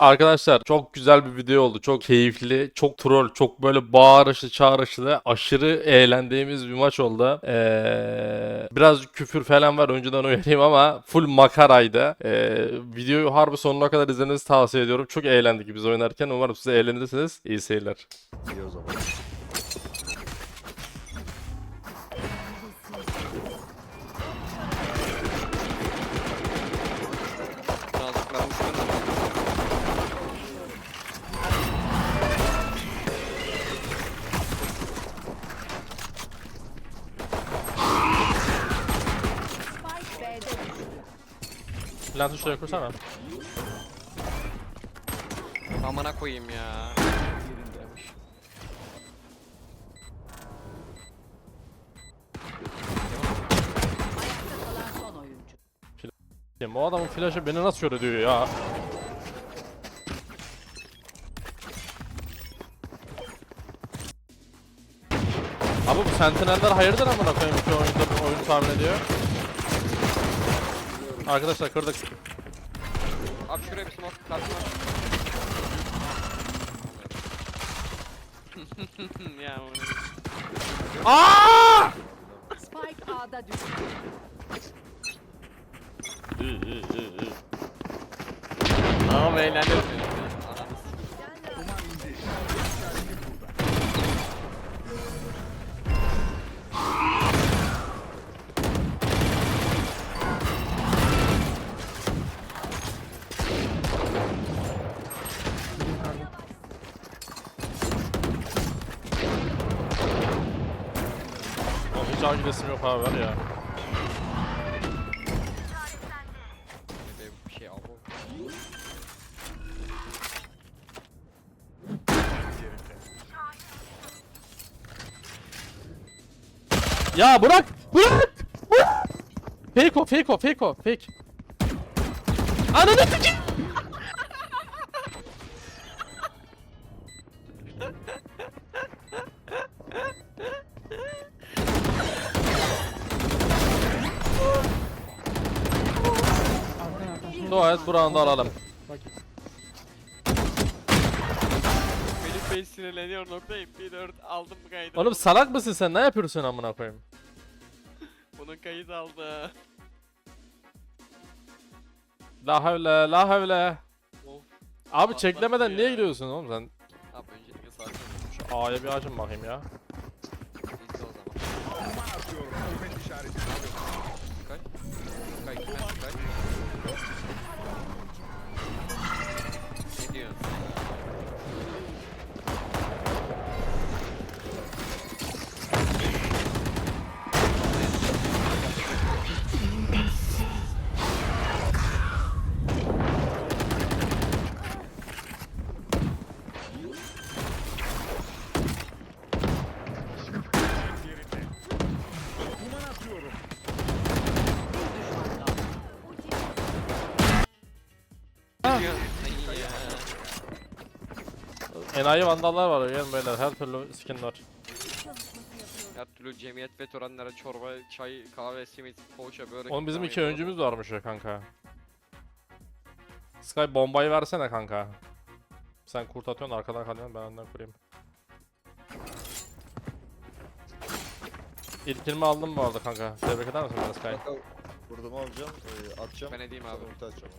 Arkadaşlar çok güzel bir video oldu. Çok keyifli, çok troll, çok böyle bağırışlı, çağrışlı, aşırı eğlendiğimiz bir maç oldu. Ee, biraz küfür falan var önceden uyarayım ama full makaraydı. Ee, videoyu harbi sonuna kadar izlemenizi tavsiye ediyorum. Çok eğlendik biz oynarken. Umarım siz eğlenirsiniz. İyi seyirler. İyi o zaman. Lantı şuraya kursana. Amına koyayım ya. Bu adamın flash'ı beni nasıl kör ediyor ya? Abi bu Sentineller hayırdır amına koyayım iki oyunda oyunu tahmin ediyor. Arkadaşlar kırdık. Abi şuraya bir smoke. Karşıma. ya onu. Aa! Spike A'da düştü. Ama eğlendim. Gidesim yok abi var ya. Ya bırak! Bırak! Bırak! Fake o, fake o, fake o, fake. Ananı sikeyim! Buranı da alalım. Melih Bey sinirleniyor nokta MP4 aldım kaydı. Oğlum salak mısın sen? Ne yapıyorsun amına koyayım? Bunun kayıt aldı. La havle, la havle. Of. Abi Allah çeklemeden ya. niye gidiyorsun oğlum sen? Abi öncelikle sakin ol. Şu A'ya bir açın bakayım ya. İzle o zaman. Kay. Kay kay kay. Enayi vandallar var gelin beyler her türlü skin var. Her türlü cemiyet ve törenlere çorba, çay, kahve, simit, poğaça, börek. Oğlum bizim iki öncümüz varmış ya kanka. Sky bombayı versene kanka. Sen kurt atıyorsun arkadan kalıyorsun ben önden kurayım. İlkilimi aldım bu arada kanka. Tebrik eder misin bana Sky? Vurdum alacağım, e, atacağım. Ben edeyim abi. Sonra ulti atacağım.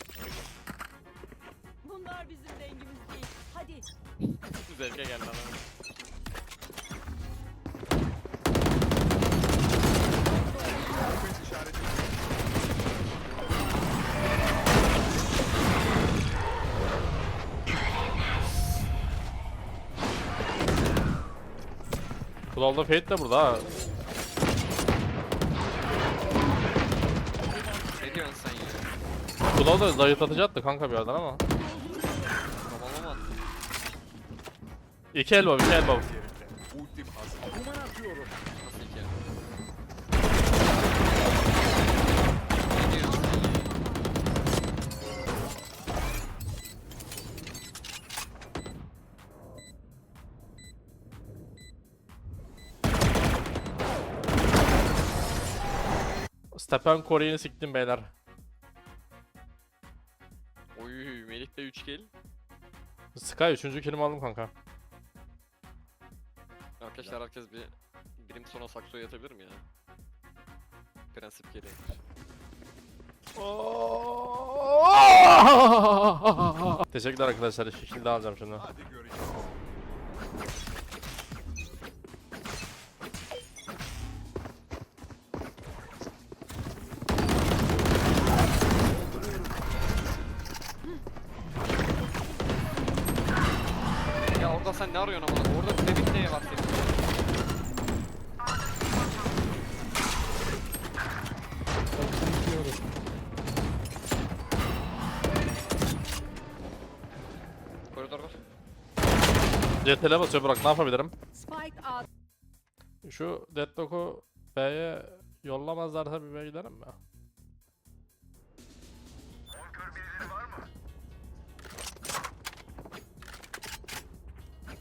Bunlar bizim dengimiz değil. Hadi. Zevke geldi adam. Kulağında Fate de burada ha. Ne diyorsun sen ya? Kulağı da zayıflatacaktı kanka bir yerden ama. İki elbow, iki elbow. Stephen Curry'ni siktim beyler. Oy Melih de 3 kill. Sky 3. kelime aldım kanka. Arkadaşlar herkes bir birim sona saksoya yatabilir mi ya? Prensip gereği. Teşekkürler arkadaşlar. Şekilde alacağım şimdi. Ya CTRL'e basıyor bırak ne yapabilirim? Spike Şu Deadlock'u B'ye yollamazlarsa bir B'ye gidelim mi?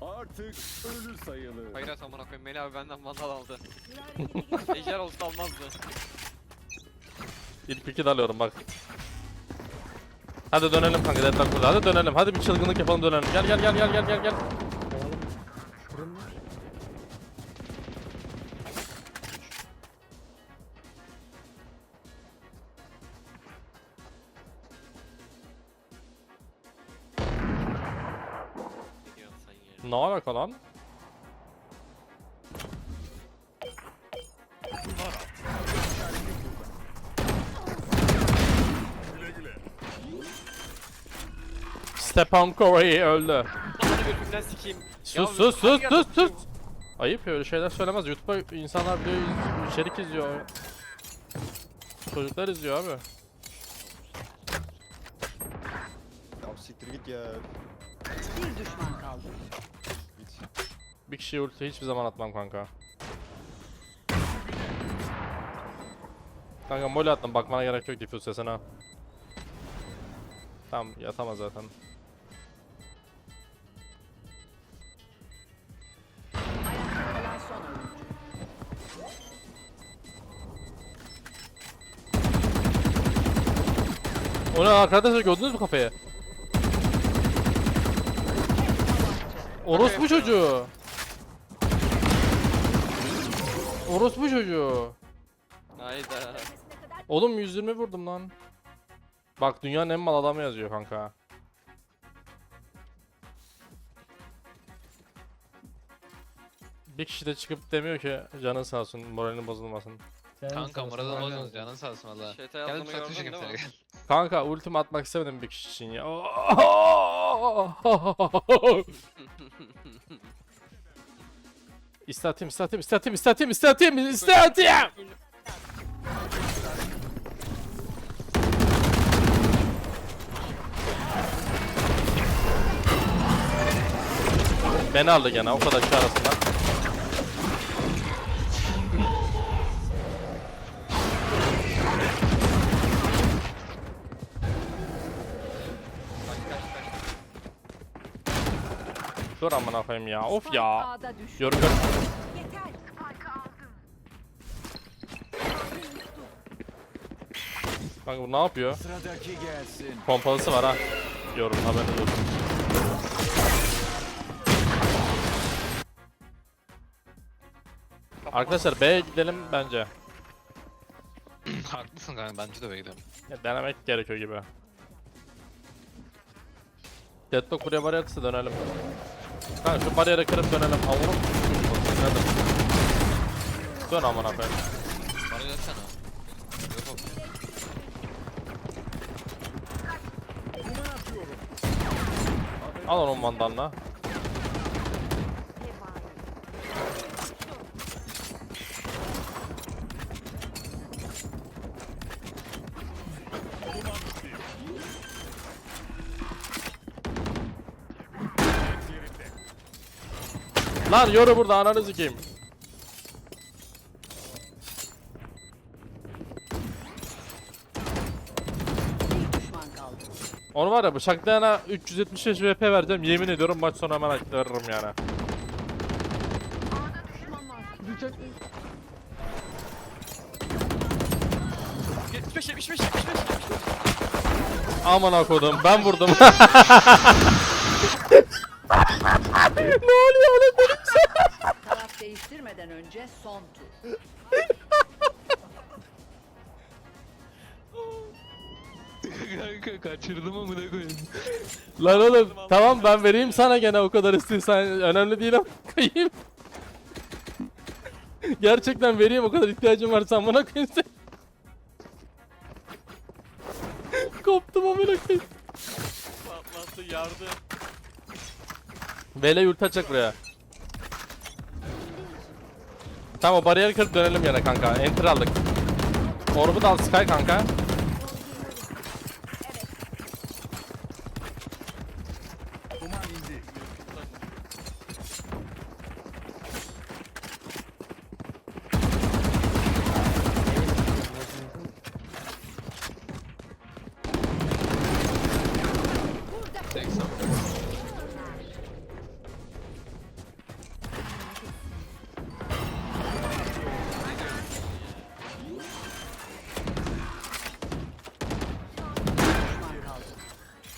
Artık ölü sayılır. Hayır et amına koyayım. Melih abi benden vandal aldı. Ejder olsa almazdı. İlk piki de alıyorum bak. Hadi dönelim kanka Deadlock burada. Hadi dönelim. Hadi bir çılgınlık yapalım dönelim. Gel gel gel gel gel gel gel. Ne alaka lan? Stepan Kore'yi öldü. Hadi götümden sikeyim. Sus sus sus sus sus. Ayıp ya öyle şeyler söylemez. YouTube'da insanlar video iz- içerik izliyor. Çocuklar izliyor abi. Ya siktir git ya. Bir düşman kaldı. Bir kişiye ulti hiçbir zaman atmam kanka. Kanka mole attım bakmana gerek yok diffuse sesine. Tamam yatamaz zaten. O ne arkadaşlar gördünüz mü kafayı? Orospu çocuğu. Orospu çocuğu. Hayda. Oğlum 120 vurdum lan. Bak dünyanın en mal adamı yazıyor kanka. Bir kişi de çıkıp demiyor ki canın sağ olsun moralin bozulmasın. Kanka Murat'ın olmaz canın sağ olsun valla. Gel seni mi? gel. Kanka ultim atmak istemedim bir kişi için ya. İstatayım, istatayım, istatayım, istatayım, istatayım, istatayım. Beni aldı gene o kadar kişi arasında. Dur amına koyayım ya. Of ya. Yorum gör. Yeter. Kanka bu ne yapıyor? Sıradaki gelsin. Pompalısı var ha. Yorum haberiniz olsun. Arkadaşlar B'ye gidelim bence. Haklısın kanka bence de öyle gidelim. Ya, denemek gerekiyor gibi. Deadlock buraya bariyer atsa dönelim. Kanka şu bariyeri kırıp dönelim. Avurum. Dönelim. Dön amına koyayım. Bana gelsene. Yok yok. Al onun vandalına. Lan yoru burada ananı sikeyim. Düşman. Onu var ya bıçaklayana 375 VP vereceğim yemin ediyorum maç sonu hemen aktarırım yani. Yetmiş beş, yetmiş beş. Aman akodum ben vurdum. ne oluyor oğlum benim Taraf önce son tur. Kanka kaçırdım amına koyayım. Lan oğlum tamam ben vereyim sana gene o kadar istiyorsan önemli değil ama koyayım. Gerçekten vereyim o kadar ihtiyacım var sen bana koyayım sen. Koptum amına koyayım. Patlattı yardım. Vele yurt açacak buraya. Tamam o bariyer kırıp dönelim yana kanka. Enter aldık. Orbu al Sky kanka.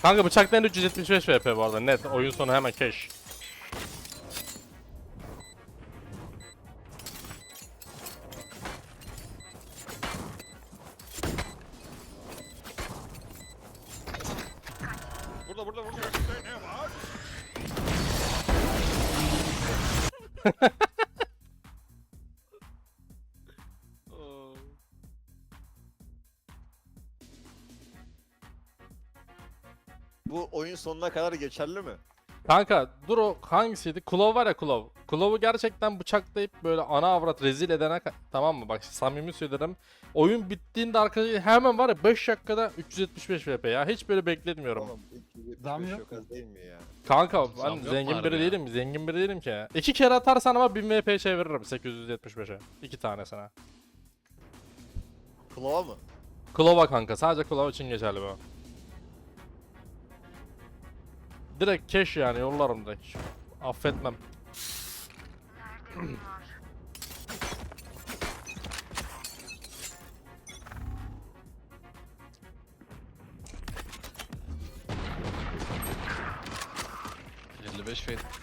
Kanka bıçakların 375 VP bu arada net. Oyun sonu hemen cash. Sonuna kadar geçerli mi? Kanka dur o hangisiydi? Klov var ya Klov. Klov'u gerçekten bıçaklayıp böyle ana avrat rezil edene tamam mı? Bak samimi söylerim. Oyun bittiğinde arkadaşlar hemen var ya 5 dakikada 375 VP ya. Hiç böyle bekletmiyorum. Oğlum 275 Zam yok az değil mi ya? Kanka Zam ben yok mu zengin harbi biri ya? değilim. Zengin biri değilim ki. İki kere atarsan ama 1000 VP çeviririm 875'e. İki tanesine. Klova mı? Klova kanka. Sadece Klova için geçerli bu. Direkt cash yani yollarım direkt. Affetmem. Cık, 55 fade.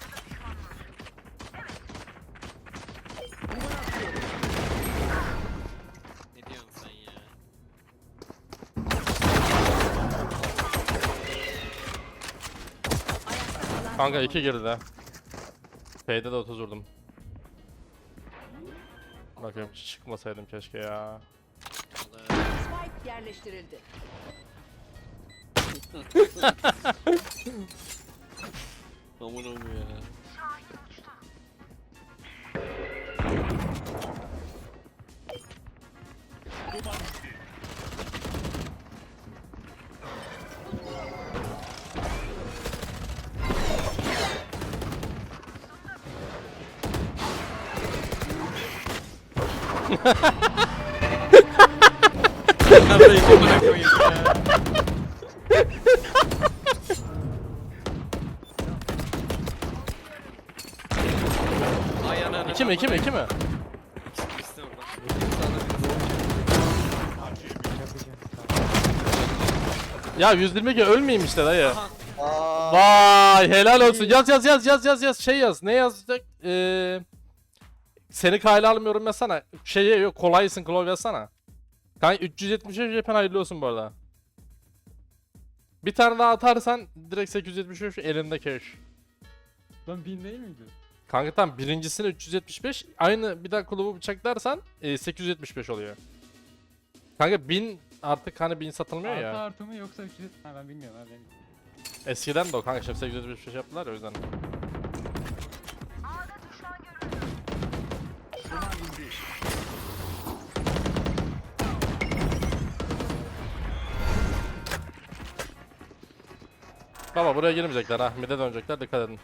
Kanka son 2 oyuncu. girdi. P'de de 30 vurdum. Bakayım çıkmasaydım keşke ya. Spike yerleştirildi. Aman oğlum ya. Neredeyim amına koyayım ya. Ay ananı. 2 mi 2 mi 2 mi? İkisi orada. Ya 122 ölmeyeyim işte dayı. Vay helal olsun. Yaz yaz yaz yaz yaz yaz şey yaz. Ne yazacak? Ee, seni kayla almıyorum yazsana. Şeye yok kolaysın Klov yazsana. Kanka 375 jepen hayırlı olsun bu arada. Bir tane daha atarsan direkt 875 elinde cash. Lan bin değil miydi? Kanka tamam birincisini 375 aynı bir daha kulubu bıçaklarsan e, 875 oluyor. Kanka 1000 artık hani 1000 satılmıyor Artı ya. artı mı yoksa 300? Ha ben bilmiyorum abi. Eskiden de o kanka şimdi 875 yaptılar ya o yüzden. Baba buraya girmeyecekler ha. Mid'e dönecekler dikkat edin.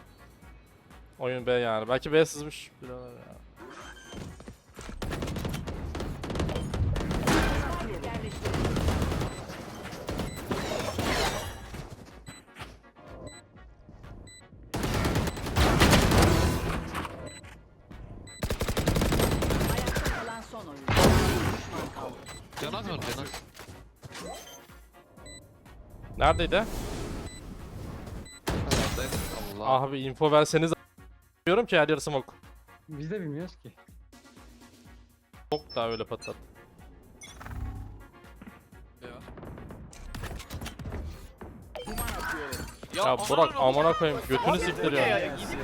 Oyun B yani. Belki B sızmış. Bilemem ya. Spike yerleştirildi. Abi info verseniz diyorum ki her yer smoke. Biz de bilmiyoruz ki. Çok daha öyle patlat. Ya Burak amına koyayım götünü siktir ya. Şimdi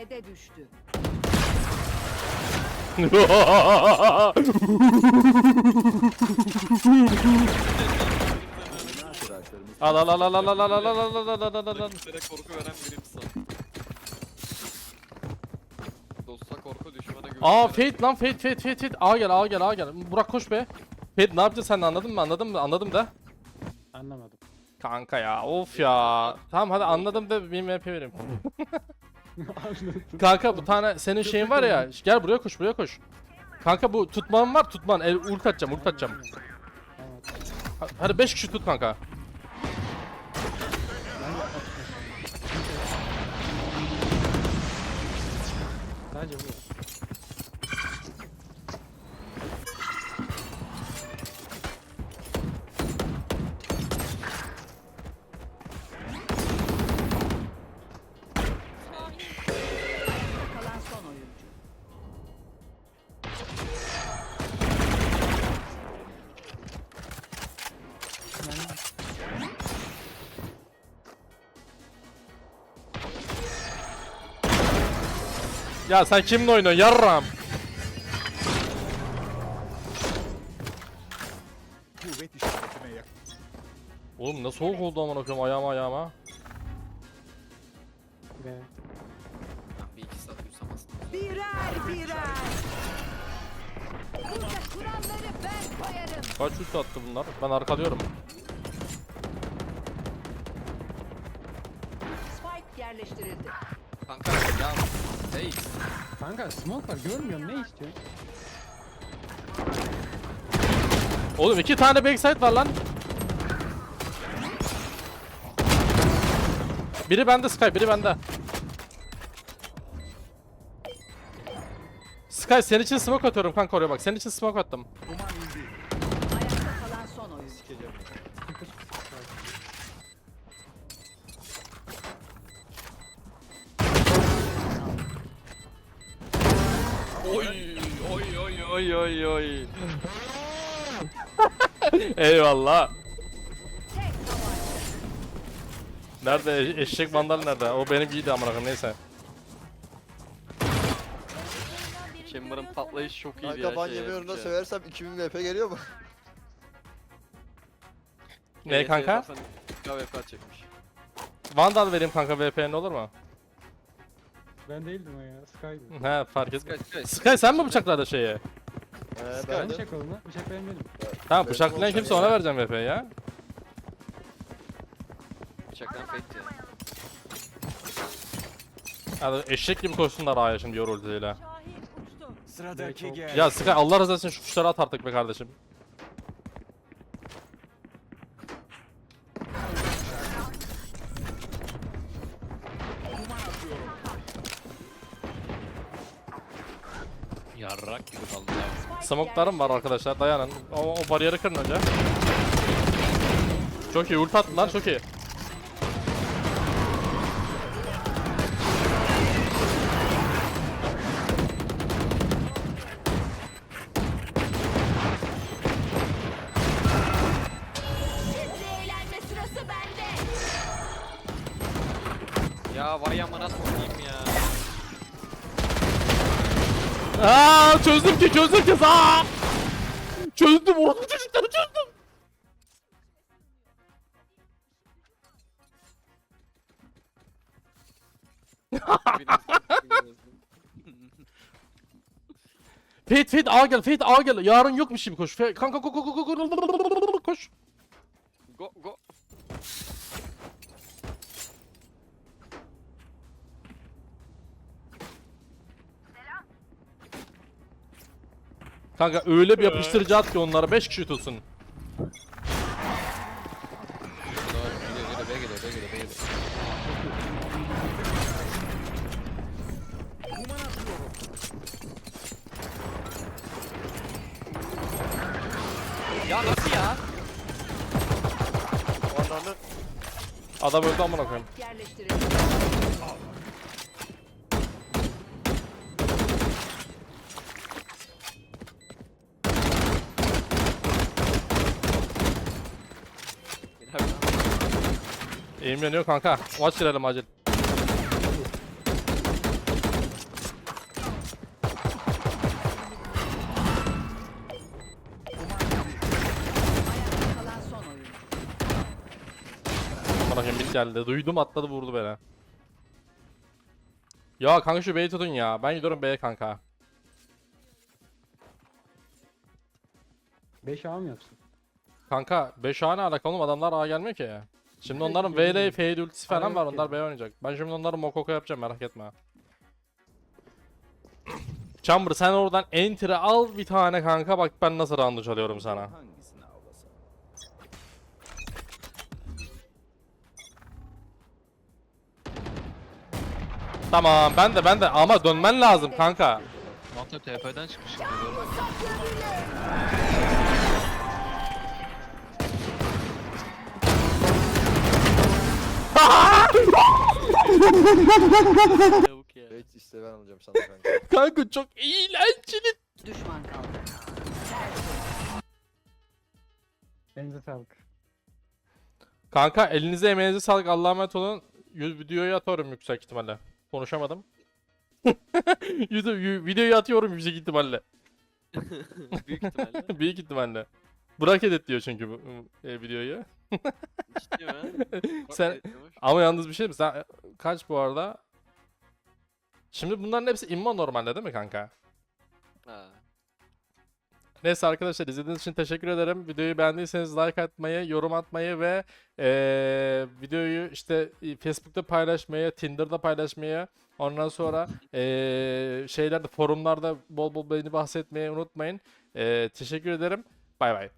B'de düştü. al al al al al al al al al al al al al al al. Kimsene korku veren birimsin. Dosta korku düşmana güven. Aa Fate lan Fate Fate Fate Fate. A gel A gel A gel. Burak koş be. Fate ne yapacaksın sen de anladın mı anladın mı anladım da. Anlamadım. Kanka ya of ya. Tamam hadi anladım da bir MP vereyim. Kanka bu tane senin şeyin var ya. Gel buraya koş buraya koş. Kanka bu tutman var tutman. El ult atacağım ult atacağım. Hadi 5 kişi tut kanka. Sadece bu. Ya sen kimle oynuyorsun yarram? Kuvvet işaretine yakın. Oğlum ne soğuk oldu amına koyayım ayağıma ayağıma. Ve Bir iki saat uyusamazsın. Birer birer. Burada kuralları ben koyarım. Kaç ult attı bunlar? Ben arkalıyorum. Hey. Kanka smoke var görmüyorum ne istiyorsun? Oğlum iki tane backside var lan. Biri bende Sky, biri bende. Sky senin için smoke atıyorum kanka oraya bak. Senin için smoke attım. Oy oy. Eyvallah. Nerede E- eşek mandal nerede? O benim giydi amına koyayım neyse. Chamber'ın patlayışı çok iyiydi ya. Kanka ban şey yemiyorum da yapınca. söversem 2000 VP geliyor mu? Ne Evet, kanka? yaparsan KVP çekmiş. Vandal vereyim kanka VPN olur mu? Ben değildim o ya. Sky'dı. He fark et. Sky Sky. Sky sen mi bıçakladın şeyi? Ee, Ben ben de. bıçak oldum lan. Bıçak benim benim. Tamam Benim bıçaklayan kimse ona vereceğim VP'yi ya. Bıçaktan fake ya. Hadi eşek gibi koşsunlar A'ya şimdi yor ultiyle. Şahin uçtu. Sıradaki gel. Ya Sky Allah razı olsun şu kuşları at artık be kardeşim. Smoklarım var arkadaşlar dayanın. O, o bariyeri kırın önce. Çok iyi ult attılar çok iyi. Çözdüm ki çözdüm ki aa! Çözdüm oğlum çocukları çözdüm. Fate Fate A gel Fate A gel. Yarın yokmuş gibi koş. Fe- Kanka koş koş koş koş koş. go go. Kanka öyle bir yapıştırıcı at ki onlara 5 kişi tutsun. Ya nasıl ya? Adam öldü amına koyayım. Yerleştirildi. Eğimleniyor kanka. Maç girelim acil. Koyayım bit geldi. Duydum atladı vurdu beni. Ya kanka şu B'yi tutun ya. Ben gidiyorum B'ye kanka. 5 A mı yapsın? Kanka 5 ne alakalı oğlum adamlar A gelmiyor ki. Şimdi onların VL, Fade ultisi falan Aynen var onlar B oynayacak. Ben şimdi onları Mokoko yapacağım merak etme. Chamber sen oradan enter'ı al bir tane kanka bak ben nasıl round'u çalıyorum sana. Tamam ben de ben de ama dönmen lazım kanka. Monta TP'den çıkmış. Çabuk ya. Evet işte ben alacağım sana kanka. Kanka çok eğlenceli. Düşman kaldı. Elinize sağlık. Kanka elinize emeğinize sağlık Allah'a emanet olun. Yüz videoyu atıyorum yüksek ihtimalle. Konuşamadım. YouTube yu- videoyu atıyorum yüksek ihtimalle. Büyük ihtimalle. Büyük ihtimalle. Burak edit diyor çünkü bu e, videoyu. Ciddi mi? Sen-. Ama yalnız bir şey mi? Sen kaç bu arada? Şimdi bunların hepsi immo normalde değil mi kanka? Ha. Neyse arkadaşlar izlediğiniz için teşekkür ederim. Videoyu beğendiyseniz like atmayı, yorum atmayı ve eee, videoyu işte Facebook'ta paylaşmayı, Tinder'da paylaşmayı, ondan sonra eee, şeylerde forumlarda bol bol beni bahsetmeyi unutmayın. Eee, teşekkür ederim. Bay bay.